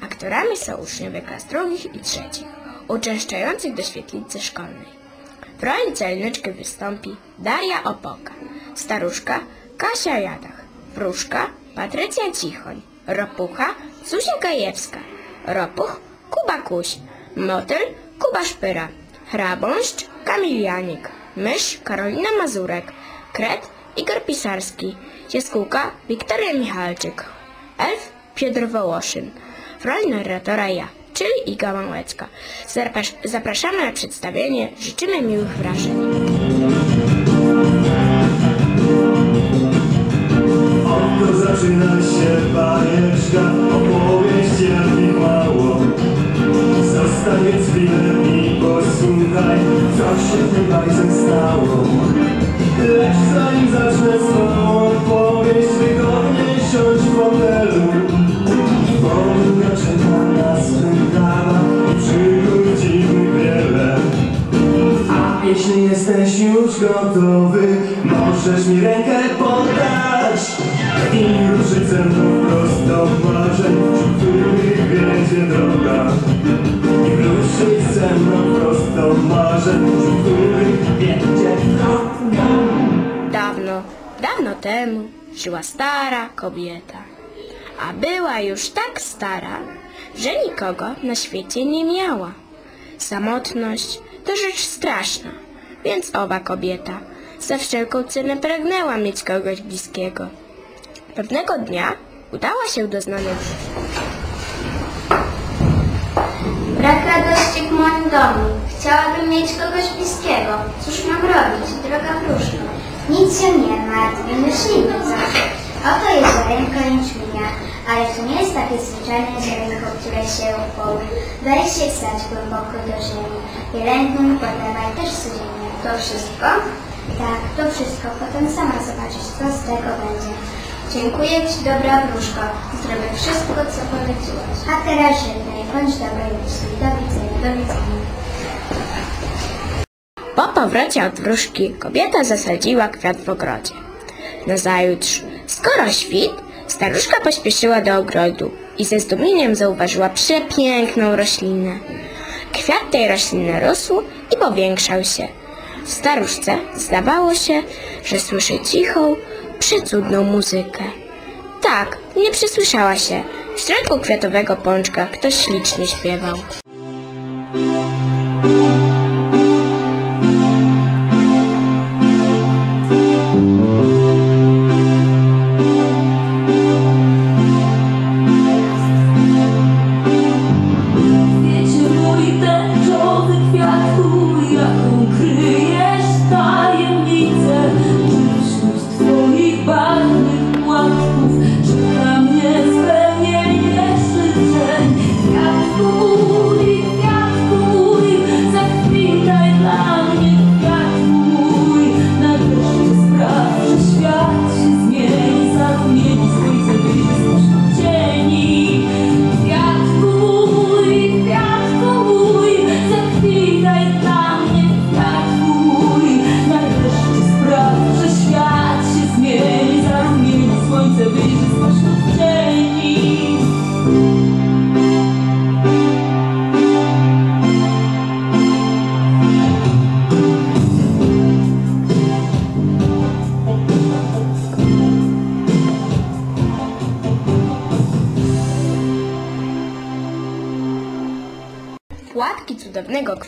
Aktorami są uczniowie klas drugich i trzecich, uczęszczających do świetlicy szkolnej. W roli Calineczki wystąpi Daria Opoka, staruszka Kasia Jadach, wróżka Patrycja Cichoń, ropucha Zuzia Gajewska, ropuch Kuba Kuś, motyl Kuba Szpyra, hrabąszcz Kamil Janik, mysz Karolina Mazurek, kret Igor Pisarski, jaskółka Wiktoria Michalczyk, elf Piotr Wołoszyn, w roli narratora ja, czyli Iga Małecka. Zaprasz- Zapraszamy na przedstawienie, życzymy miłych wrażeń. Oto zaczyna się bajeczka, opowieść jak ich mało. Zostań więc chwilę i posłuchaj, co się tym bajce stało. Lecz zanim zacznę swą opowieść, wygodnie siądź w jeśli jesteś już gotowy, możesz mi rękę podać i ruszyć ze mną prosto marzeń, których wiedzie droga. I ruszyć ze mną prosto marzeń, których wiedzie droga. Dawno, dawno temu żyła stara kobieta. A była już tak stara, że nikogo na świecie nie miała. Samotność to rzecz straszna, więc owa kobieta za wszelką cenę pragnęła mieć kogoś bliskiego. Pewnego dnia udała się do znanego Brak radości w moim domu. Chciałabym mieć kogoś bliskiego. Cóż mam robić, droga wróżko? Nic się nie martw, będziesz inny zawsze. Oto jest ziarenko jęczmienia, ale to nie jest takie zwyczajne ziarenko, które się poły. Daj się wsać głęboko do ziemi. Pielęgnuj, podlewaj też codziennie. To wszystko? Tak, to wszystko. Potem sama zobaczysz, co z tego będzie. Dziękuję Ci, dobra wróżko. Zrobię wszystko, co poleciłaś. A teraz żegnaj, bądź dobrej myśli. Do widzenia, do widzenia. Po powrocie od wróżki kobieta zasadziła kwiat w ogrodzie. Nazajutrz, skoro świt, staruszka pośpieszyła do ogrodu i ze zdumieniem zauważyła przepiękną roślinę. Kwiat tej rośliny rósł i powiększał się. Staruszce zdawało się, że słyszy cichą, przecudną muzykę. Tak, nie przysłyszała się. W środku kwiatowego pączka ktoś ślicznie śpiewał.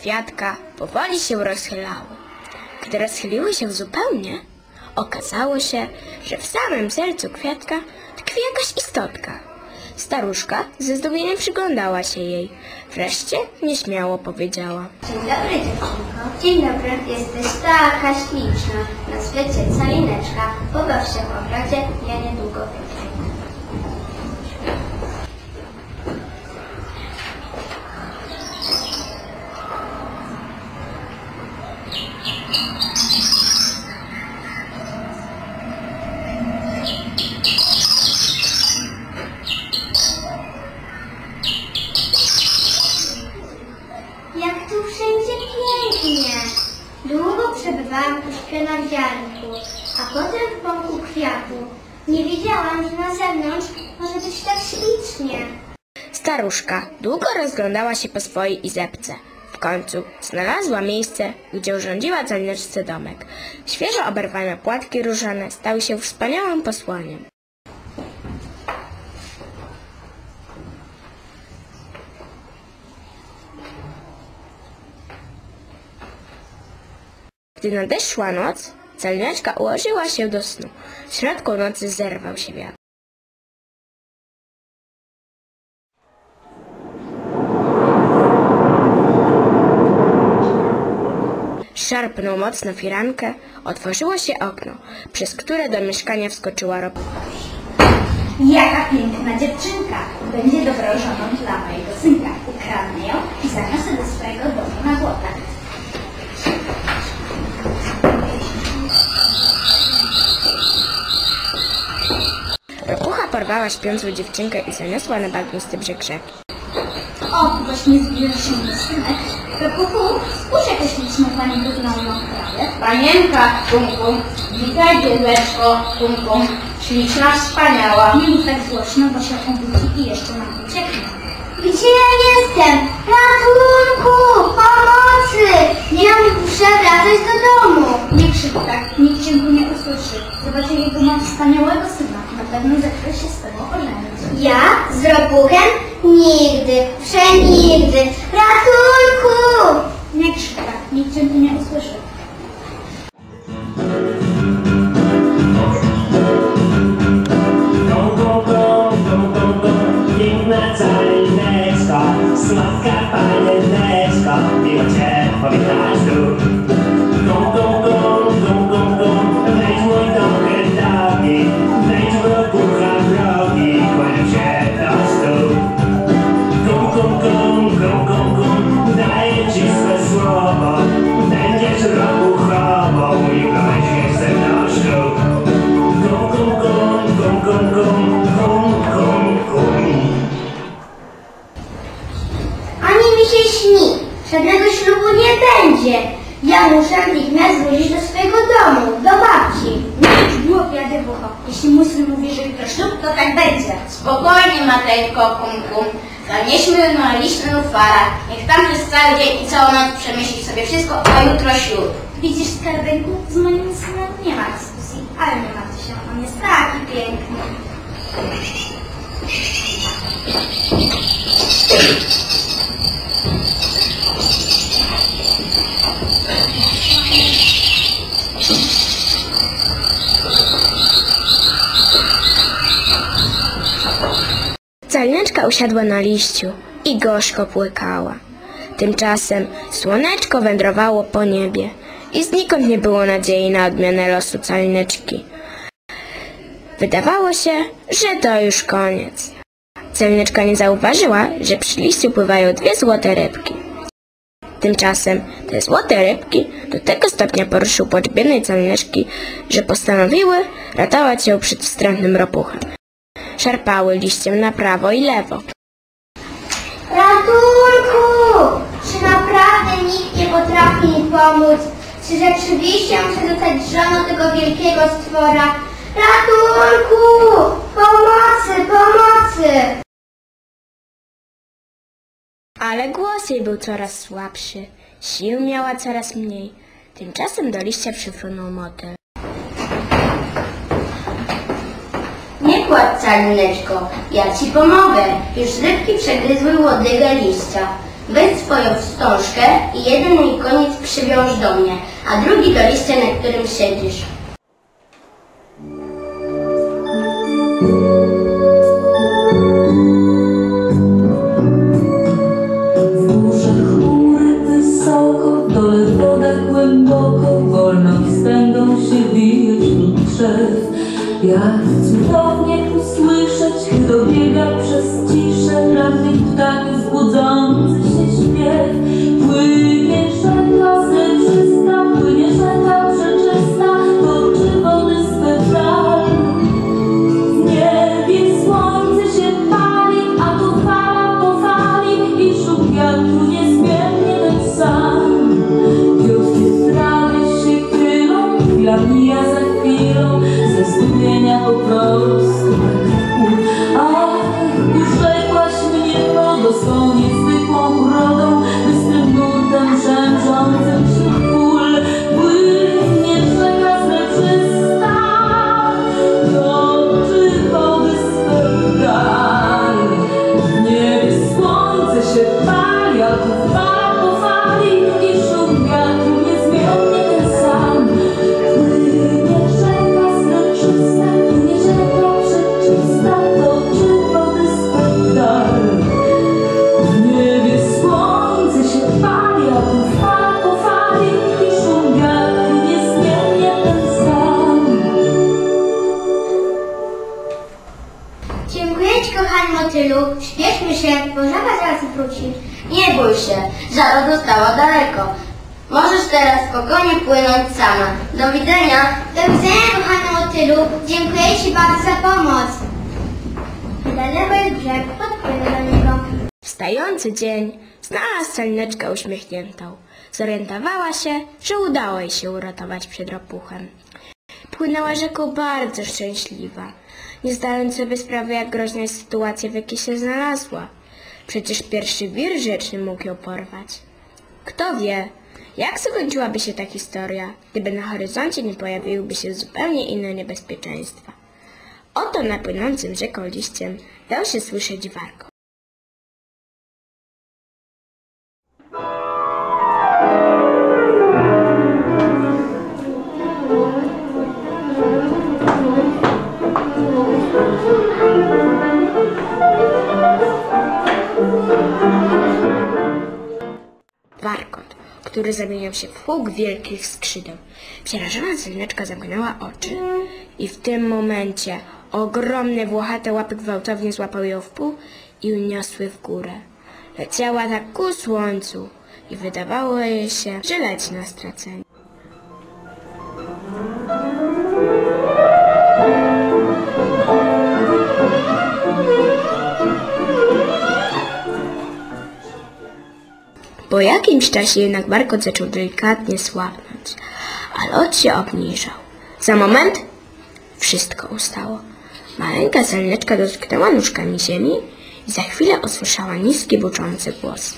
Kwiatka powoli się rozchylały. Gdy rozchyliły się zupełnie, okazało się, że w samym sercu kwiatka tkwi jakaś istotka. Staruszka ze zdumieniem przyglądała się jej. Wreszcie nieśmiało powiedziała. Dzień dobry dziewczynko. Dzień dobry. Jesteś taka śliczna. Nazwę cię Calineczka. Pobaw się w ogrodzie, ja niedługo wrócę. Jak tu wszędzie pięknie. Długo przebywałam u śpionawiarniku, a potem w pąku kwiatu. Nie wiedziałam, że na zewnątrz może być tak ślicznie. Staruszka długo rozglądała się po swojej izebce. Końcu znalazła miejsce, gdzie urządziła celniczce domek. Świeżo oberwane płatki różane stały się wspaniałym posłaniem. Gdy nadeszła noc, celniaczka ułożyła się do snu. W środku nocy zerwał się wiatr. Szarpnął mocno firankę, otworzyło się okno, przez które do mieszkania wskoczyła ropucha. Jaka piękna dziewczynka! Będzie dobrą żoną dla mojego synka. Ukradnę ją i zaniosę do swojego domu na głowę. Ropucha porwała śpiącą dziewczynkę i zaniosła na bagnisty brzeg rzeki. O, właśnie zbliża się mój synek. Ropuchu, spójrz jaką śliczną pani wygląda naprawdę. Panienka, kum kum, witaj dzieweczko, kum kum, śliczna, wspaniała. Nie mów tak głośno, bo się obudzi i jeszcze nam ucieknie. Gdzie ja jestem? Ratunku! Pomocy! Nie muszę wracać do domu. Nie krzyk tak, nikt cię tu nie usłyszy. Zobaczę jego mam wspaniałego syna. Na pewno zechce się z tobą ożenić. Ja? Z ropuchem? Nigdy, przenigdy. Ratunku! Nie krzyk tak, nikt cię nie usłyszy. Kum kum, zanieśmy na liść lufara, niech tam przez cały dzień i całą noc przemyśli sobie wszystko, a jutro ślub. Widzisz, skarbynku, z moim synem nie ma dyskusji, ale nie martw się, on jest taki piękny. Celniczka usiadła na liściu i gorzko płykała. Tymczasem słoneczko wędrowało po niebie i znikąd nie było nadziei na odmianę losu celniczki. Wydawało się, że to już koniec. Celniczka nie zauważyła, że przy liściu pływają dwie złote rybki. Tymczasem te złote rybki do tego stopnia poruszył płacz biednej celniczki, że postanowiły ratować ją przed wstrętnym ropuchem. Szarpały liściem na prawo i lewo. Ratunku! Czy naprawdę nikt nie potrafi mi pomóc? Czy rzeczywiście muszę zostać żoną tego wielkiego stwora? Ratunku! Pomocy, pomocy! Ale głos jej był coraz słabszy, sił miała coraz mniej. Tymczasem do liścia przyfrunął motyl. Nie płacz, calineczko, ja ci pomogę. Już rybki przegryzły łodygę liścia. Weź swoją wstążkę i jeden jej koniec przywiąż do mnie, a drugi do liścia, na którym siedzisz. Głęboko, wolno wstędą się wijać wśród drzew. Jak cudownie usłyszeć, gdy dobiega przez ciszę rannych ptaków budzący się śpiew. Widzenia, kochany motylu. Dziękuję Ci bardzo za pomoc. Daleko jest brzeg, podpłynę do niego. Wstający dzień znalazł celneczkę uśmiechniętą. Zorientowała się, że udało jej się uratować przed ropuchem. Płynęła rzeką bardzo szczęśliwa, nie zdając sobie sprawy, jak groźna jest sytuacja, w jakiej się znalazła. Przecież pierwszy wir rzeczny mógł ją porwać. Kto wie, jak zakończyłaby się ta historia, gdyby na horyzoncie nie pojawiłyby się zupełnie inne niebezpieczeństwa. Oto na płynącym rzeką liściem dał się słyszeć warkot. Który zamieniał się w huk wielkich skrzydeł. Przerażona celneczka zamknęła oczy i w tym momencie ogromne włochate łapy gwałtownie złapały ją w pół i uniosły w górę. Leciała tak ku słońcu i wydawało jej się, że leci na stracenie. Po jakimś czasie jednak warkot zaczął delikatnie słabnąć, a lot się obniżał. Za moment wszystko ustało. Maleńka celneczka dotknęła nóżkami ziemi i za chwilę usłyszała niski, buczący głos.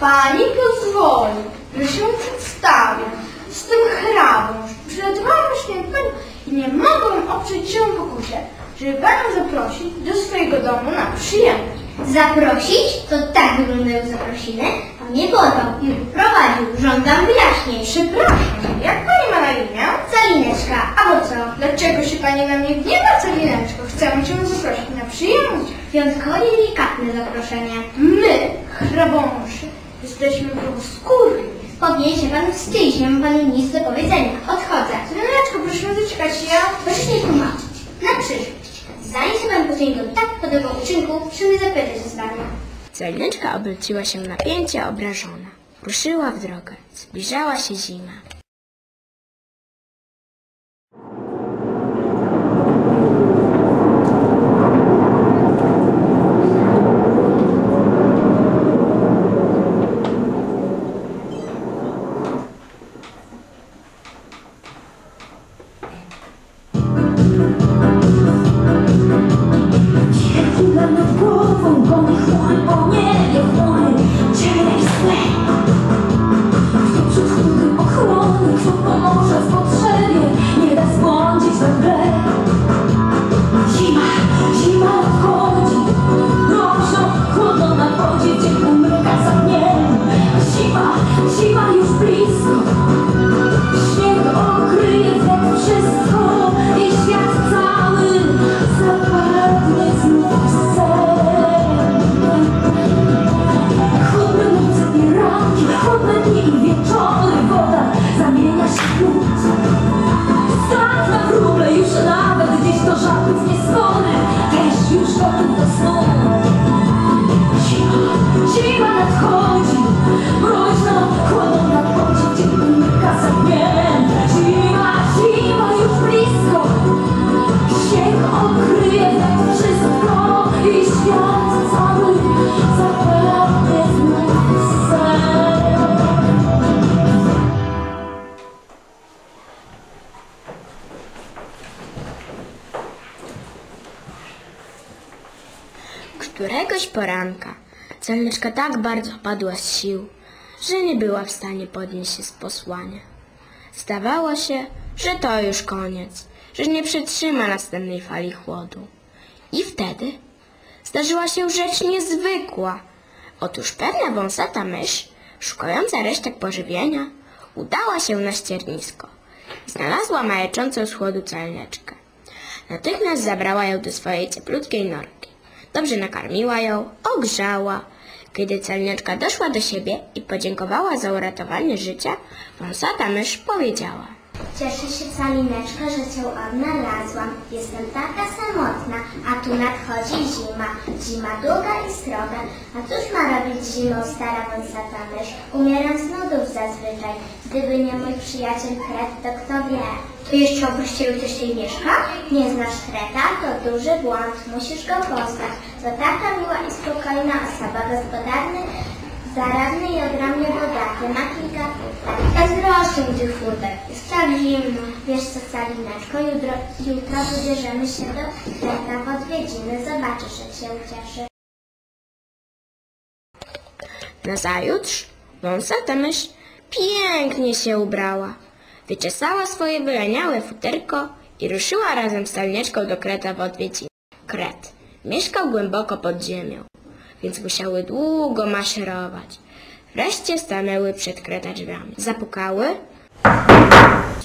Pani pozwoli, że się przedstawię. Jestem hrabą. Przygotowałam świętego i nie mogłem oprzeć się pokusie, żeby panią zaprosić do swojego domu na przyjemność. Zaprosić? To tak wyglądają zaprosiny? Mnie podał i wyprowadził. Żądam wyjaśnień. Przepraszam, jak pani ma na imię? Calineczka, a bo co? Dlaczego się pani na mnie gniewa, Celineczko? Chcemy cię zaprosić na przyjemność. Wyjątkowo delikatne zaproszenie. My, hrabąszy, jesteśmy skórni. Powinien się pan wstydzić, nie mam panu nic do powiedzenia. Odchodzę. Celineczko, proszę zaczekać, ja... Proszę nie tłumaczyć. Na przyszłość. Zanim się pan posunie do tak podobnego uczynku, musimy zapytać o zdanie. Celneczka obróciła się napięcie obrażona. Ruszyła w drogę. Zbliżała się zima. someday poranka celnyczka tak bardzo padła z sił, że nie była w stanie podnieść się z posłania. Zdawało się, że to już koniec, że nie przetrzyma następnej fali chłodu. I wtedy zdarzyła się rzecz niezwykła. Otóż pewna wąsata mysz, szukająca resztek pożywienia, udała się na ściernisko i znalazła majaczącą z chłodu celneczkę. Natychmiast zabrała ją do swojej cieplutkiej norki. Dobrze nakarmiła ją, ogrzała. Kiedy celniczka doszła do siebie i podziękowała za uratowanie życia, wąsata mysz powiedziała. Cieszę się calineczko, że cię odnalazłam. Jestem taka samotna, a tu nadchodzi zima. Zima długa i sroga. A cóż ma robić zimą stara wąsata mysz? Umieram z nudów zazwyczaj. Gdyby nie mój przyjaciel Kret, to kto wie? Tu jeszcze oprócz ciebie ktoś tutaj mieszka? Nie znasz Kreta? To duży błąd. Musisz go poznać. To taka miła i spokojna osoba, gospodarny, zaradny i ogromnie bogaty. Ma kilka futek. Zazdroszczę tych futek. Jest tak zimno. Wiesz co, Salineczko, jutro, jutro wybierzemy się do Kreta w odwiedziny. Zobaczysz, jak się ucieszy. Nazajutrz wąsata mysz pięknie się ubrała. Wyczesała swoje wyleniałe futerko i ruszyła razem z Salnieczką do Kreta w odwiedziny. Kret mieszkał głęboko pod ziemią, więc musiały długo maszerować. Wreszcie stanęły przed Kreta drzwiami. Zapukały,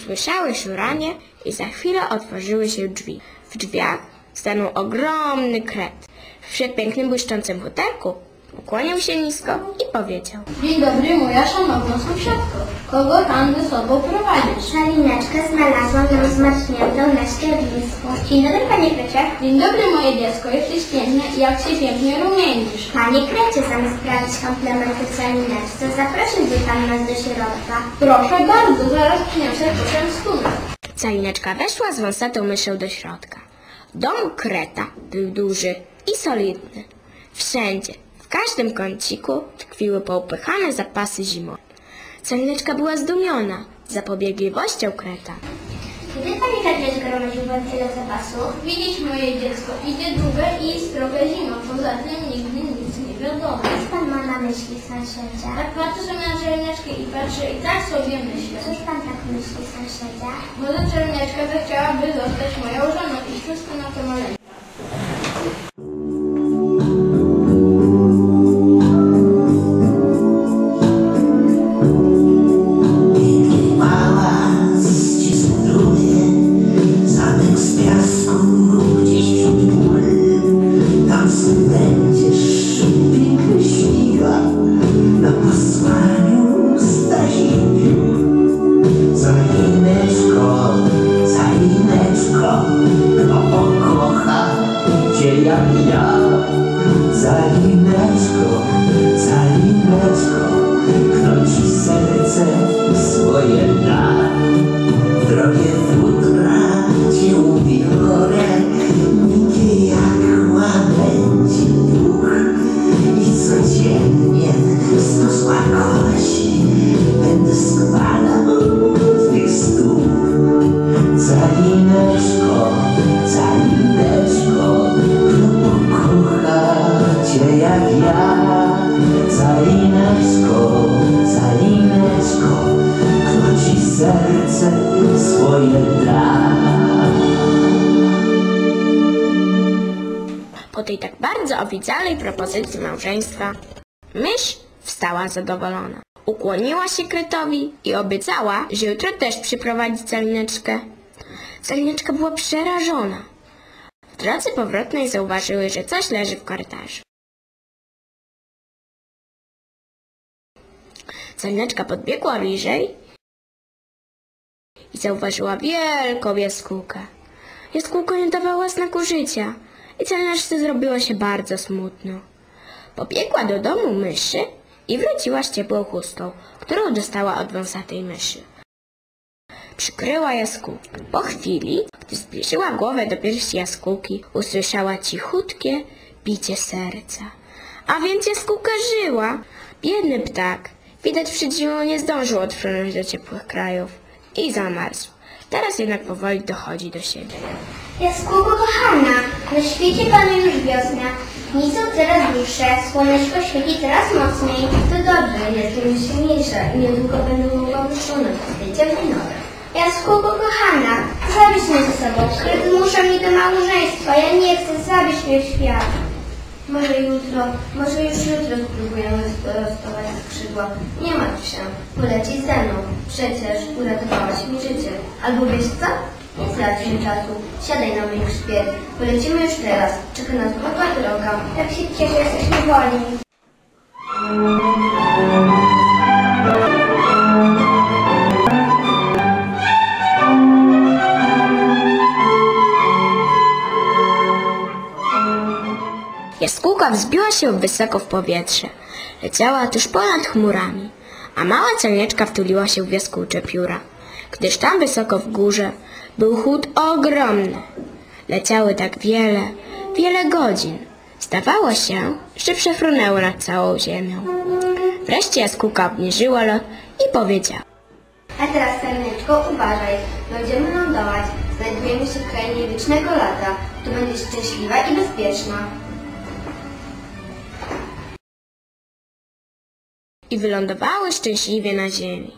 słyszały szuranie i za chwilę otworzyły się drzwi. W drzwiach stanął ogromny Kret. W przepięknym błyszczącym futerku ukłonił się nisko i powiedział. Dzień dobry, moja szanowna sąsiadko. Kogo pan ze sobą prowadzisz? Salineczkę znalazłam ją zmarzniętą na ściernisku. Dzień dobry, panie Krecie. Dzień dobry, moje dziecko. Jesteś piękne i jak się pięknie rumienisz. Panie Krecie, zamiast sprawić komplementy Salineczce, zaprosiłby pan nas do środka. Proszę bardzo, zaraz przyniosę poczęstunek. Calineczka weszła z wąsatą myszą do środka. Dom Kreta był duży i solidny. Wszędzie, każdym kąciku tkwiły poupychane zapasy zimowe. Calineczka była zdumiona zapobiegliwością Kreta. Gdy panie Krecie zgromadził pan tyle zapasów? Widzisz, moje dziecko, idzie długa i sroga zima. Poza tym nigdy nic nie wiadomo. Co pan ma na myśli, sąsiedzie? Tak patrzę na czernieczkę i patrzę i tak sobie myślę. Cóż pan tak myśli, sąsiedzie? Może czernieczka zechciałaby zostać moją propozycji małżeństwa, mysz wstała zadowolona. Ukłoniła się Kretowi i obiecała, że jutro też przyprowadzi Calineczkę. Calineczka była przerażona. W drodze powrotnej zauważyły, że coś leży w korytarzu. Calineczka podbiegła bliżej i zauważyła wielką jaskółkę. Jaskółka nie dawała znaku życia i Calineczce zrobiło się bardzo smutno. Pobiegła do domu myszy i wróciła z ciepłą chustką, którą dostała od wąsatej myszy. Przykryła jaskółkę. Po chwili, gdy zbliżyła głowę do piersi jaskółki, usłyszała cichutkie bicie serca. A więc jaskółka żyła. Biedny ptak. Widać przed zimą nie zdążył odfrunąć do ciepłych krajów i zamarzł. Teraz jednak powoli dochodzi do siebie. Jaskółko kochana, na świecie panuje już wiosna. Dni są coraz dłuższe, słoneczko świeci coraz mocniej. To dobrze, jestem już silniejsza i niedługo będę mogła wysunąć tej ciemnej nowe. Jaskółko kochana, zabierz mnie ze sobą. Kret zmusza mnie do małżeństwa. Ja nie chcę, zabierz mnie w świat. Może jutro, może już jutro spróbujemy rozprostować skrzydła. Nie martw się, polecisz ze mną. Przecież uratowałaś mi życie. Albo wiesz co? nie traćmy czasu. Siadaj na mój grzbiet. Polecimy już teraz. Czeka nas długa droga. Tak się cieszę, jesteśmy wolni. Jaskółka wzbiła się wysoko w powietrze. Leciała tuż ponad chmurami, a mała celnieczka wtuliła się w jaskółcze pióra, gdyż tam wysoko w górze był chód ogromny. Leciały tak wiele, wiele godzin. Zdawało się, że przefrunęły nad całą ziemią. Wreszcie jaskółka obniżyła lot i powiedziała. A teraz, Celniczko, uważaj. Będziemy lądować. Znajdujemy się w krainie wiecznego lata. Tu będziesz szczęśliwa i bezpieczna. i wylądowały szczęśliwie na ziemi.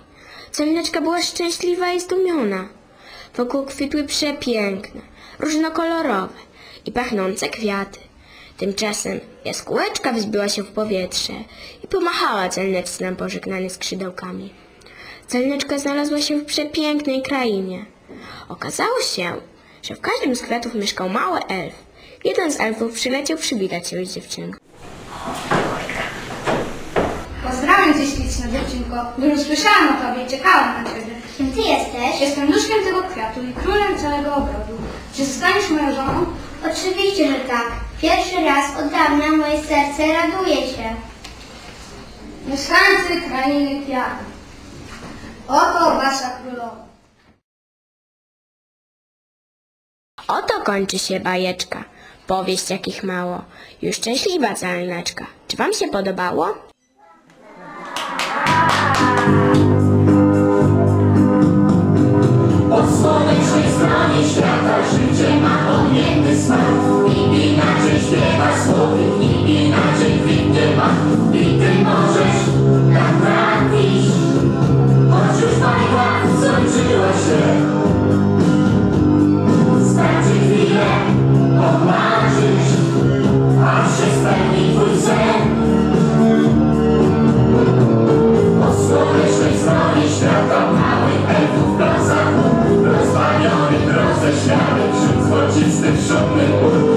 Celniczka była szczęśliwa i zdumiona. Wokół kwitły przepiękne, różnokolorowe i pachnące kwiaty. Tymczasem jaskółeczka wzbiła się w powietrze i pomachała celneczce na pożegnanie skrzydełkami. Celneczka znalazła się w przepięknej krainie. Okazało się, że w każdym z kwiatów mieszkał mały elf. Jeden z elfów przyleciał przywitać się z dziewczynką. Pozdrawiam cię śliczna dziewczynko. Dużo słyszałam o tobie i czekałam na ciebie. Kim ty jesteś? Jestem duszkiem tego kwiatu i królem całego ogrodu. Czy zostaniesz moją żoną? Oczywiście, że tak. Pierwszy raz od dawna moje serce raduje się. Mieszkańcy krainy kwiatów. Oto wasza królowa. Oto kończy się bajeczka. Powieść jakich mało. Już szczęśliwa celneczka. Czy wam się podobało? stronie świata życie ma odmienny smak. Nikt inaczej śpiewa słowy, nikt inaczej kwitnie ma. I ty możesz 们。我很